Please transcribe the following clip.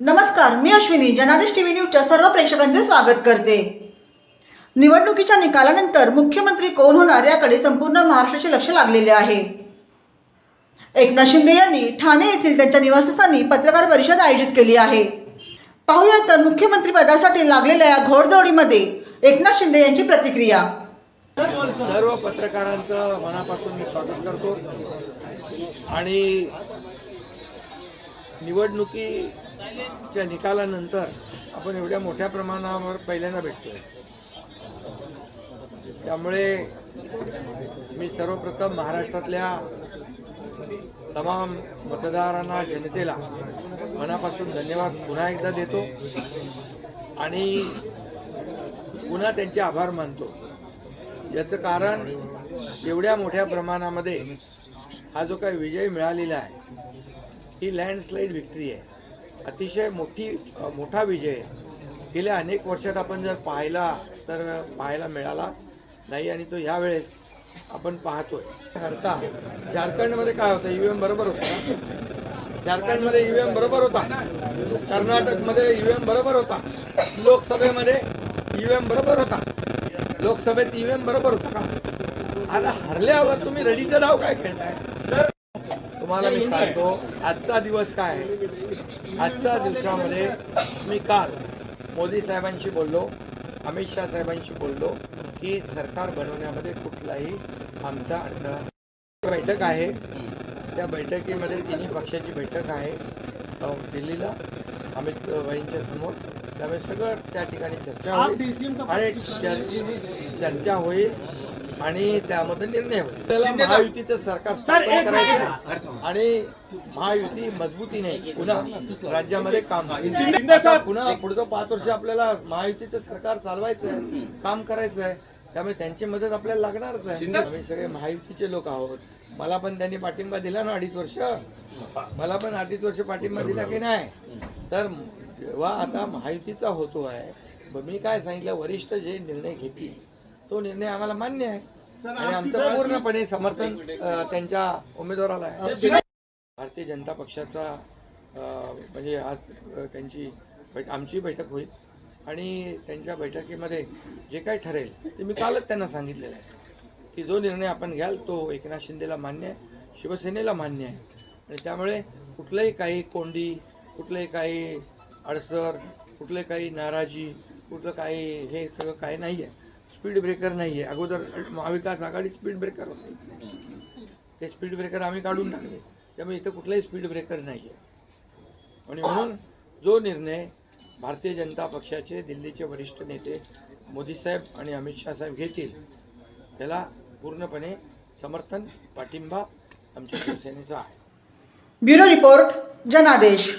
नमस्कार मी अश्विनी जनादेश टीव्ही न्यूजच्या सर्व प्रेक्षकांचे स्वागत करते. निवडणुकीच्या निकालानंतर मुख्यमंत्री कोण होणार याकडे संपूर्ण महाराष्ट्राचे लक्ष लागलेले आहे. एकनाथ शिंदे यांनी ठाणे येथील त्यांच्या निवासस्थानी पत्रकार परिषद आयोजित केली आहे. पाहूया तर मुख्यमंत्री पदासाठी लागलेल्या या घोडदौडीमध्ये एकनाथ शिंदे यांची प्रतिक्रिया. सर्व पत्रकारांचं मनापासून मी स्वागत करतो. आणि निवडणुकीच्या निकालानंतर आपण एवढ्या मोठ्या प्रमाणावर पहिल्यांदा भेटतोय. त्यामुळे मी सर्वप्रथम महाराष्ट्रातल्या तमाम मतदारांना जनतेला मनापासून धन्यवाद पुन्हा एकदा देतो आणि पुन्हा त्यांचे आभार मानतो. याचं कारण एवढ्या मोठ्या प्रमाणामध्ये हा जो काही विजय मिळालेला आहे ही लँडस्लाईड विक्ट्री आहे. अतिशय मोठी मोठा विजय आहे. गेल्या अनेक वर्षात आपण जर पाहिला तर पाहायला मिळाला नाही आणि तो ह्यावेळेस आपण पाहतोय. खर्चा. झारखंडमध्ये काय होतं? ईव्हीएम बरोबर होता झारखंडमध्ये ईव्हीएम बरोबर होता. कर्नाटकमध्ये ईव्हीएम बरोबर होता. लोकसभेमध्ये ईव्हीएम बरोबर होता. लोकसभेत ईव्हीएम बरोबर होता का? आता हरल्यावर तुम्ही रडीचं डाव काय खेळताय? तुम्हाला मी सांगतो आजचा दिवस काय आहे? आजच्या दिवसामध्ये मी काल मोदी साहेबांशी बोललो अमित शहा साहेबांशी बोललो की सरकार बनवण्यामध्ये कुठलाही आमचा अडथळा. बैठक आहे त्या बैठकीमध्ये तिन्ही पक्षाची बैठक आहे दिल्लीला अमित भाईंच्या समोर. त्यामुळे सगळं त्या ठिकाणी चर्चा होईल. आणि चर्चा होईल. आणि त्यामध्ये निर्णय होईल. त्याला महायुतीचं सरकार स्थापन करायचं आणि महायुती मजबूतीने पुन्हा राज्यामध्ये काम पुन्हा पुढचं पाच वर्ष आपल्याला महायुतीचं सरकार चालवायचं आहे काम करायचं आहे. त्यामुळे त्यांची मदत आपल्याला लागणारच आहे. आम्ही सगळे महायुतीचे लोक आहोत. मला पण त्यांनी पाठिंबा दिला ना अडीच वर्ष. मला पण अडीच वर्ष पाठिंबा दिला की नाही? तर जेव्हा आता महायुतीचा होतो आहे ब- मी काय सांगितलं? वरिष्ठ जे निर्णय घेतील तो निर्णय आम्हाला मान्य आहे. आणि आमचं पूर्णपणे समर्थन त्यांच्या उमेदवाराला आहे. भारतीय जनता पक्षाचा म्हणजे आज त्यांची बैठ आमची बैठक होईल. आणि त्यांच्या बैठकीमध्ये जे काही ठरेल ते मी कालच त्यांना सांगितलेलं आहे. की जो निर्णय आपण घ्याल तो एकनाथ शिंदेला मान्य आहे शिवसेनेला मान्य आहे. आणि त्यामुळे कुठलंही काही कोंडी कुठलंही काही अडसर कुठले काही नाराजी कुठलं काही हे सगळं काही नाही आहे स्पीड ब्रेकर नाही आहे अगोदर महाविकास आघाडी स्पीड ब्रेकर होते. ते स्पीड ब्रेकर आम्ही काढून टाकले. त्यामुळे इथं कुठलाही स्पीड ब्रेकर नाही आहे आणि म्हणून जो निर्णय भारतीय जनता पक्षाचे दिल्लीचे वरिष्ठ नेते मोदी साहेब आणि अमित शाह साहेब घेतील त्याला पूर्णपणे समर्थन पाठिंबा आमच्या शिवसेनेचा आहे. ब्युरो रिपोर्ट जनादेश.